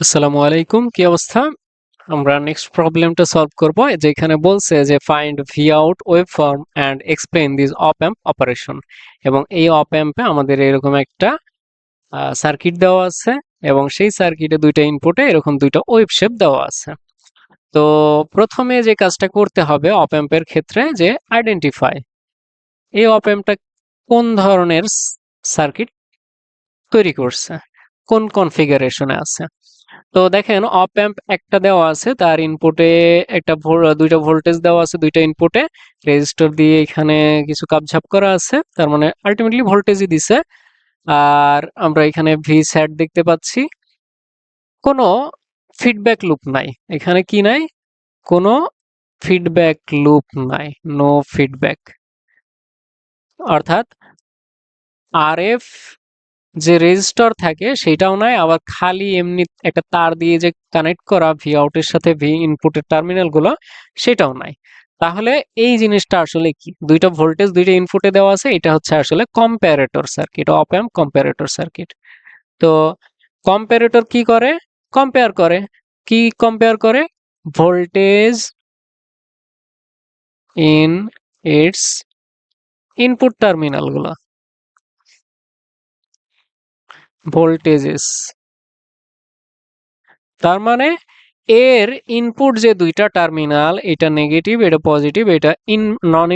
আসসালামু আলাইকুম, কি অবস্থা? আমরা নেক্সট প্রবলেমটা সলভ করব, যেখানে বলছে যে find V out wave form and explain this op amp operation এবং এই অপ অ্যাম্পে আমাদের এরকম একটা সার্কিট দেওয়া আছে, এবং সেই সার্কিটে দুইটা ইনপুটে এরকম দুইটা ওয়েব শেপ দেওয়া আছে। তো প্রথমে যে কাজটা করতে হবে অপ অ্যাম্পের ক্ষেত্রে যে আইডেন্টিফাই এই অপ অ্যাম্পটা কোন ধরনের সার্কিট তৈরি করছে? কোন কনফিগারেশনে আছে? তো দেখেন অপ অ্যাম্প একটা দেওয়া আছে, তার ইনপুটে একটা দুইটা ভোল্টেজ দেওয়া আছে, দুইটা ইনপুটে রেজিস্টার দিয়ে এখানে কিছু কাপঝাপ করা আছে, তার মানে আলটিমেটলি ভোল্টেজই দিছে। আর আমরা এখানে ভি স্যাট দেখতে পাচ্ছি। কোনো ফিডব্যাক লুপ নাই। এখানে কি নাই? কোনো ফিডব্যাক লুপ নাই। নো ফিডব্যাক অর্থাৎ আরএফ যে রেজিস্টার থাকে সেটাও নাই, আবার খালি এমনি একটা তার দিয়ে যে কানেক্ট করা ভি আউটের সাথে ভি ইনপুটের টার্মিনালগুলো, সেটাও নাই। তাহলে এই জিনিসটা আসলে কি? দুইটা ভোল্টেজ দুইটা ইনপুটে দেওয়া আছে, এটা হচ্ছে আসলে comparator circuit op amp comparator circuit তো কম্প্যারেটর কি করে? কম্পেয়ার করে। কি কম্পেয়ার করে? ভোল্টেজ ইন ইটস ইনপুট টার্মিনালগুলো ভোল্টেজেস। তার মানে এর ইনপুট যে দুইটা টার্মিনাল এটা নেগেটিভ এটা পজিটিভ এটা ইন নন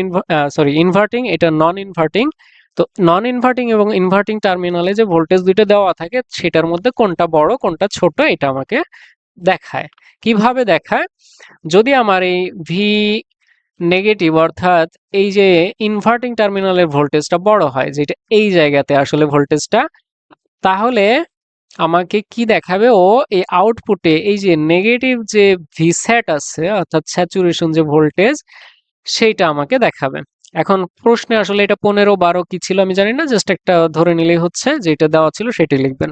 সরি ইনভার্টিং এটা নন ইনভার্টিং তো নন ইনভার্টিং এবং ইনভার্টিং টার্মিনালে যে ভোল্টেজ দুইটা দেওয়া থাকে, সেটার মধ্যে কোনটা বড়, কোনটা ছোট, এটা আমাকে দেখায়। কীভাবে দেখায়? যদি আমার এই ভি নেগেটিভ অর্থাৎ এই যে ইনভার্টিং টার্মিনালের ভোল্টেজটা বড় হয়, যেটা এই জায়গাতে আসলে ভোল্টেজটা তাহলে আমাকে কি দেখাবে? ও, এই আউটপুটে এই যে নেগেটিভ যে ভিস্যাট আছে, অর্থাৎ স্যাচুরেশন যে ভোল্টেজ সেইটা আমাকে দেখাবে। এখন প্রশ্নে আসলে এটা পনেরো বারো কি ছিল আমি জানি না জাস্ট একটা ধরে নিলেই হচ্ছে, যেটা দেওয়া ছিল সেটি লিখবেন।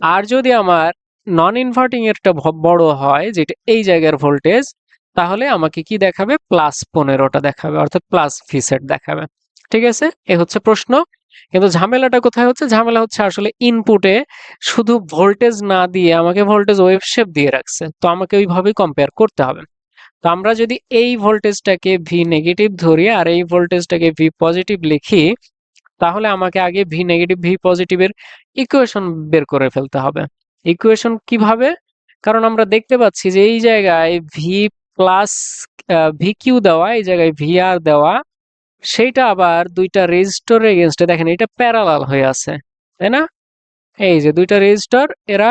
আর যদি আমার নন ইনভার্টিং এরটা বড় হয়, যেটা এই জায়গার ভোল্টেজ তাহলে আমাকে কি দেখাবে? প্লাস পনেরোটা দেখাবে, অর্থাৎ প্লাস ভিসেট দেখাবে। ঠিক আছে? এ হচ্ছে প্রশ্ন। কিন্তু ঝামেলাটা কোথায় হচ্ছে? ঝামেলা হচ্ছে আসলে ইনপুটে শুধু ভোল্টেজ না দিয়ে আমাকে ভোল্টেজ ওয়েভ শেপ দিয়ে রাখছে। তো আমাকে ওইভাবেই কম্পেয়ার করতে হবে। তো আমরা যদি এই ভোল্টেজটাকে ভি নেগেটিভ ধরি আর এই ভোল্টেজটাকে ভি পজিটিভ লিখি, তাহলে আমাকে আগে ভি নেগেটিভ ভি পজিটিভের ইকুয়েশন বের করে ফেলতে হবে। ইকুয়েশন কীভাবে? কারণ আমরা দেখতে পাচ্ছি যে এই জায়গায় ভি প্লাস ভি কিউ দেওয়া, এই জায়গায় ভি আর দেওয়া সেইটা আবার দুইটা রেজিস্টর এগেনস্টে দেখেন, এটা প্যারালাল হয়ে আছে, তাই না? এই যে দুইটা রেজিস্টর এরা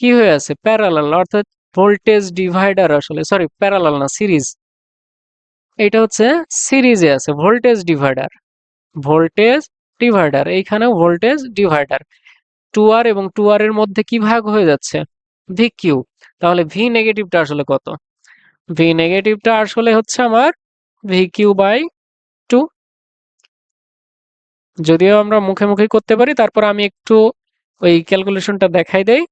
কি হয়ে আছে? প্যারালাল অর্থাৎ ভোল্টেজ ডিভাইডার আসলে সরি প্যারালাল না সিরিজ এটা হচ্ছে সিরিজে আছে ভোল্টেজ ডিভাইডার ভোল্টেজ ডিভাইডার এইখানেও ভোল্টেজ ডিভাইডার টু আর এবং টু আর এর মধ্যে কি ভাগ হয়ে যাচ্ছে? ভি কিউ তাহলে ভি নেগেটিভটা আসলে কত? ভি নেগেটিভটা আসলে হচ্ছে আমার ভি কিউ বাই যদিও আমরা মুখে মুখে করতে পারি, তারপর আমি একটু ওই ক্যালকুলেশনটা দেখাই দেই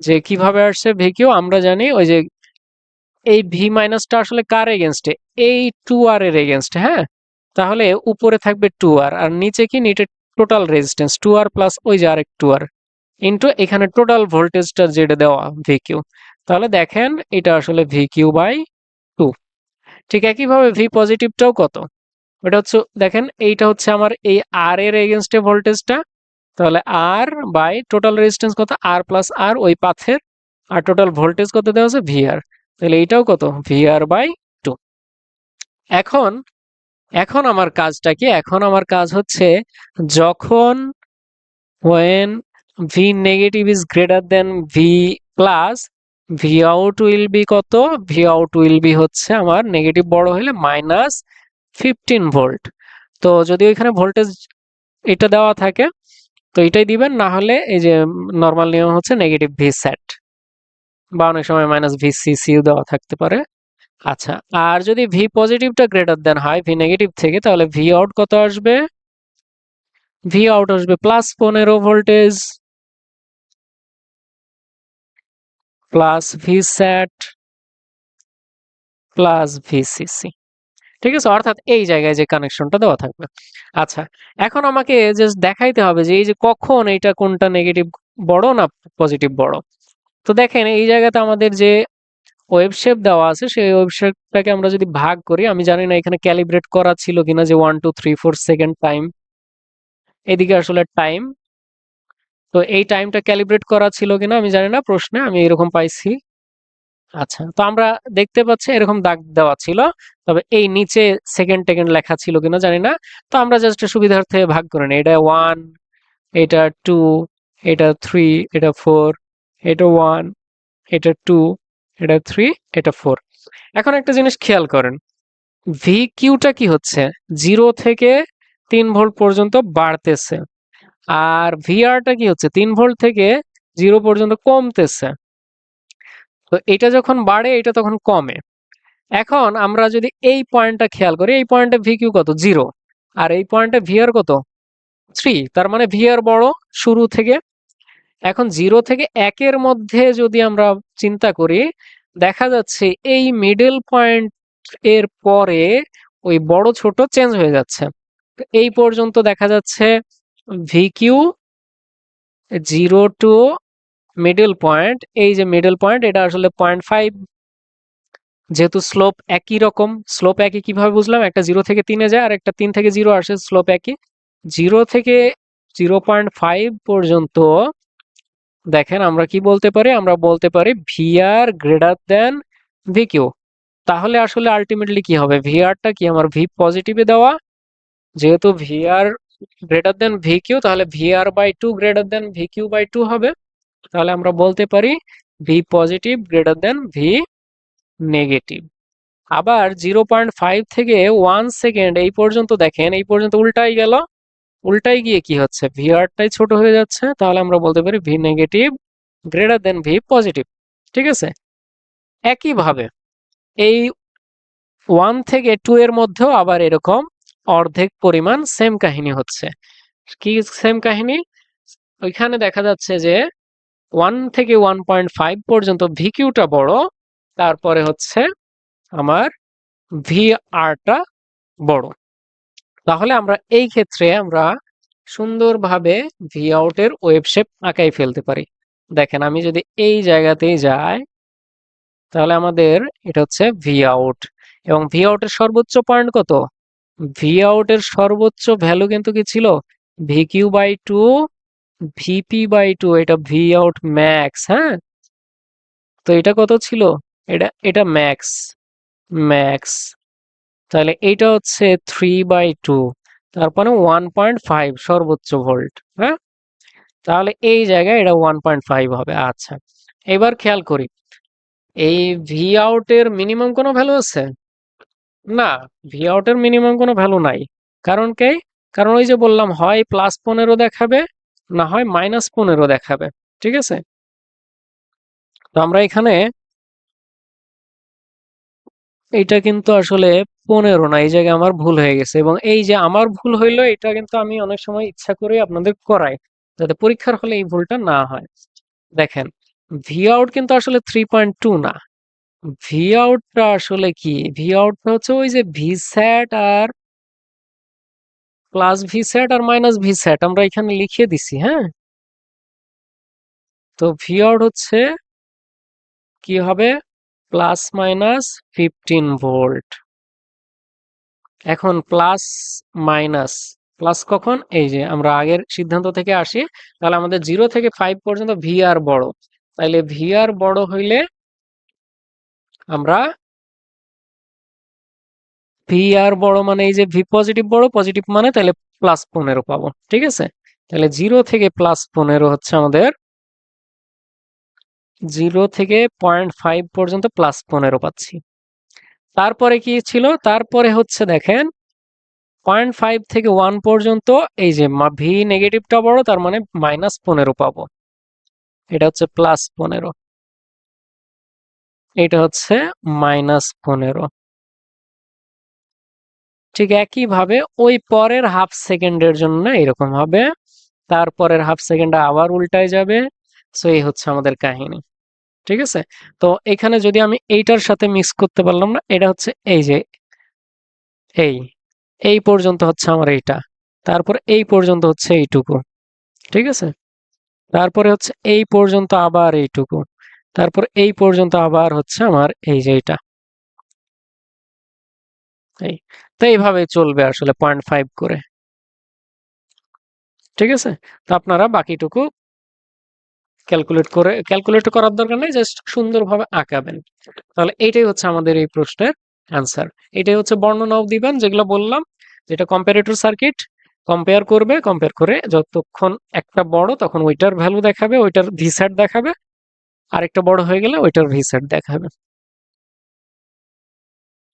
যে কীভাবে আসছে ভি কিউ আমরা জানি ওই যে এই ভি মাইনাসটা আসলে কার এগেনস্টে এই টু আর এর এগেনস্টে হ্যাঁ? তাহলে উপরে থাকবে টু আর আর নিচে কি? নিচে total resistance two R plus ওই যে আরেক টু আর ইন্টু এখানে টোটাল ভোল্টেজটা যেটা দেওয়া ভি কিউ তাহলে দেখেন এটা আসলে ভি কিউ বাই টু ঠিক একইভাবে ভি পজিটিভটাও কত? ওটা হচ্ছে, দেখেন, এইটা হচ্ছে আমার এই আর এর এগেনস্টে ভোল্টেজটা তাহলে আর বাই টোটাল রেজিস্ট্যান্স কত? আর প্লাস আর ওই পাথের। আর টোটাল ভোল্টেজ কত দেওয়া আছে? ভিআর তাহলে এইটাও কত? ভিআর বাই টু এখন এখন আমার কাজটা কি? এখন আমার কাজ হচ্ছে, যখন, when v negative is greater than v plus, v out will be কত? V out will be হচ্ছে আমার নেগেটিভ বড় হলে মাইনাস ফিফটিন ভোল্ট তো যদি ওইখানে ভোল্টেজ এটা দেওয়া থাকে, তো এটাই দিবেন, না হলে এই যে নর্মাল নিয়ম হচ্ছে নেগেটিভ ভি সেট বা অনেক সময় মাইনাস ভি সিসিও দেওয়া থাকতে পারে। আচ্ছা আর যদি ভি পজিটিভটা গ্রেটার দেন হয় ভি নেগেটিভ থেকে, তাহলে ভি আউট কত আসবে? ভি আউট আসবে প্লাস পনেরো voltage plus V sat plus VCC ঠিক আছে? অর্থাৎ এই জায়গায় যে কানেকশনটা দেওয়া থাকবে। আচ্ছা এখন আমাকে জাস্ট দেখাইতে হবে যে এই যে কখন এইটা কোনটা নেগেটিভ বড় না পজিটিভ বড়? তো দেখেন, এই জায়গাতে আমাদের যে ওয়েব শেপ দেওয়া আছে, সেই ওয়েব শেপটাকে আমরা যদি ভাগ করি, আমি জানি না এখানে ক্যালিব্রেট করা ছিল কিনা যে one two three four second time এদিকে আসলে টাইম তো এই টাইমটা ক্যালিব্রেট করা ছিল কিনা আমি জানি না, প্রশ্নে আমি এরকম পাইছি। আচ্ছা তো আমরা দেখতে পাচ্ছি এরকম দাগ দেওয়া ছিল। তবে এই নিচে সেকেন্ড টেকেন্ড লেখা ছিল কিনা জানি না। তো আমরা জাস্ট সুবিধার্থে ভাগ করে নিই। এটা ওয়ান এটা টু এটা থ্রি এটা ফোর এটা ওয়ান এটা টু এটা থ্রি এটা ফোর এখন একটা জিনিস খেয়াল করেন। ভি কিউটা কি হচ্ছে? জিরো থেকে তিন ভোল্ট পর্যন্ত বাড়তেছে। আর ভিআরটা কি হচ্ছে? তিন ভোল্ট থেকে জিরো পর্যন্ত কমতেছে। তো এটা যখন বাড়ে, এটা তখন কমে। এখন আমরা যদি এই পয়েন্টটা খেয়াল করি, এই পয়েন্টে ভি কিউ কত? জিরো। আর এই পয়েন্টে ভিআর কত? থ্রি। তার মানে ভিআর বড় শুরু থেকে। এখন জিরো থেকে একের মধ্যে যদি আমরা চিন্তা করি, দেখা যাচ্ছে এই মিডল পয়েন্ট এর পরে ওই বড় ছোট চেঞ্জ হয়ে যাচ্ছে। এই পর্যন্ত দেখা যাচ্ছে V Q zero to middle point এই যে মিডল পয়েন্ট এটা আসলে পয়েন্ট ফাইভ যেহেতু স্লোপ একই রকম স্লোপ একই কীভাবে বুঝলাম? একটা জিরো থেকে তিনে যায় আর একটা তিন থেকে জিরো আসে স্লোপ একই। জিরো থেকে জিরো পয়েন্ট ফাইভ পর্যন্ত, দেখেন আমরা কি বলতে পারি? আমরা বলতে পারি VR greater than V Q তাহলে আসলে আলটিমেটলি কি হবে? ভিআরটা কি আমার ভি পজিটিভে দেওয়া? যেহেতু VR greater than V Q তাহলে VR by two greater than V Q by two হবে। তাহলে আমরা বলতে পারি V positive greater than V negative আবার জিরো পয়েন্ট ফাইভ থেকে ওয়ান সেকেন্ড এই পর্যন্ত দেখেন, এই পর্যন্ত উল্টাই গেল। উল্টাই গিয়ে কি হচ্ছে? ভিআরটাই ছোট হয়ে যাচ্ছে। তাহলে আমরা বলতে পারি V negative greater than V positive ঠিক আছে? একইভাবে এই ওয়ান থেকে টু এর মধ্যেও আবার এরকম অর্ধেক পরিমাণ সেম কাহিনী হচ্ছে। কি সেম কাহিনী? ওইখানে দেখা যাচ্ছে যে ওয়ান থেকে ওয়ান পয়েন্ট ফাইভ পর্যন্ত ভিকিউটা বড়, তারপরে হচ্ছে আমার ভি আরটা বড়। তাহলে আমরা এই ক্ষেত্রে আমরা সুন্দরভাবে ভি আউটের ওয়েব শেপ আঁকাই ফেলতে পারি। দেখেন, আমি যদি এই জায়গাতেই যাই, তাহলে আমাদের এটা হচ্ছে ভি আউট এবং ভি আউটের সর্বোচ্চ পয়েন্ট কত? ভি আউটের সর্বোচ্চ ভ্যালু কিন্তু কি ছিল? V Q by two VP by two এটা ভি আউট ম্যাক্স হ্যাঁ? তো এটা কত ছিল? এটা এটা ম্যাক্স ম্যাক্স তাহলে এইটা হচ্ছে থ্রি বাই টু তারপরে ওয়ান পয়েন্ট ফাইভ সর্বোচ্চ ভোল্ট হ্যাঁ? তাহলে এই জায়গায় এটা ওয়ান পয়েন্ট ফাইভ হবে আচ্ছা। এবার খেয়াল করি, এই ভি আউটের মিনিমাম কোনো ভ্যালু আছে? না ভি আউটের মিনিমাম কোনো ভ্যালু নাই। কারণ কে? কারণ ওই যে বললাম, হয় প্লাস পনেরো দেখাবে না হয় মাইনাস পনেরো দেখাবে, ঠিক আছে? তো আমরা এখানে এটা কিন্তু আসলে পনেরো না, এই জায়গায় আমার ভুল হয়ে গেছে এবং এই যে আমার ভুল হইল, এটা কিন্তু আমি অনেক সময় ইচ্ছা করে আপনাদের করাই যাতে পরীক্ষার হলে এই ভুলটা না হয়। দেখেন ভি আউট কিন্তু আসলে থ্রি পয়েন্ট টু না। ভি আউটটা আসলে কি? ভি আউটটা হচ্ছে ওই যে ভি স্যাট আর প্লাস ভি স্যাট আর মাইনাস ভি স্যাট আমরা এখানে লিখে দিছি হ্যাঁ? তো ভি আউট হচ্ছে কি হবে? প্লাস মাইনাস ফিফটিন ভোল্ট এখন প্লাস মাইনাস প্লাস কখন? এই যে আমরা আগের সিদ্ধান্ত থেকে আসি, তাহলে আমাদের জিরো থেকে ফাইভ পর্যন্ত ভিআর বড়। তাইলে ভিআর বড় হইলে আমরা ভিআর বড় মানে এই যে ভি পজিটিভ বড় পজিটিভ মানে তাহলে প্লাস পনেরো পাবো, ঠিক আছে? তাহলে জিরো থেকে প্লাস পনেরো হচ্ছে আমাদের জিরো থেকে পয়েন্ট ফাইভ পর্যন্ত প্লাস পনেরো পাচ্ছি। তারপরে কি ছিল? তারপরে হচ্ছে দেখেন পয়েন্ট ফাইভ থেকে ওয়ান পর্যন্ত এই যে ভি নেগেটিভটা বড়, তার মানে মাইনাস পনেরো পাবো। এটা হচ্ছে প্লাস পনেরো। এটা হচ্ছে মাইনাস পনেরো। ঠিক একইভাবে ওই পরের হাফ সেকেন্ডের জন্য এরকম হবে। তারপরের হাফ সেকেন্ডে আবার উল্টায় যাবে। সো এই হচ্ছে আমাদের কাহিনী। ঠিক আছে? তো এখানে যদি আমি এইটার সাথে মিক্স করতে পারলাম না, এটা হচ্ছে এই যে, এই এই পর্যন্ত হচ্ছে আমার এইটা। তারপর এই পর্যন্ত হচ্ছে এইটুকু। ঠিক আছে? তারপরে হচ্ছে এই পর্যন্ত আবার এইটুকু। তারপর এই পর্যন্ত আবার হচ্ছে আমার এই যে এটা এই তো এইভাবে চলবে আসলে পয়েন্ট ফাইভ করে। ঠিক আছে? তো আপনারা বাকিটুকু ক্যালকুলেট করে ক্যালকুলেট করার দরকার নেই জাস্ট সুন্দরভাবে আঁকাবেন। তাহলে এইটাই হচ্ছে আমাদের এই প্রশ্নের অ্যান্সার এটাই হচ্ছে বর্ণনাও দিবেন, যেগুলো বললাম, যেটা কম্পারেটর সার্কিট কম্পেয়ার করবে কম্পেয়ার করে যতক্ষণ একটা বড় তখন ওইটার ভ্যালু দেখাবে, ওইটার ভি সেট দেখাবে, আরেকটা বড় হয়ে গেলে ওইটার ভি সেট দেখাবে।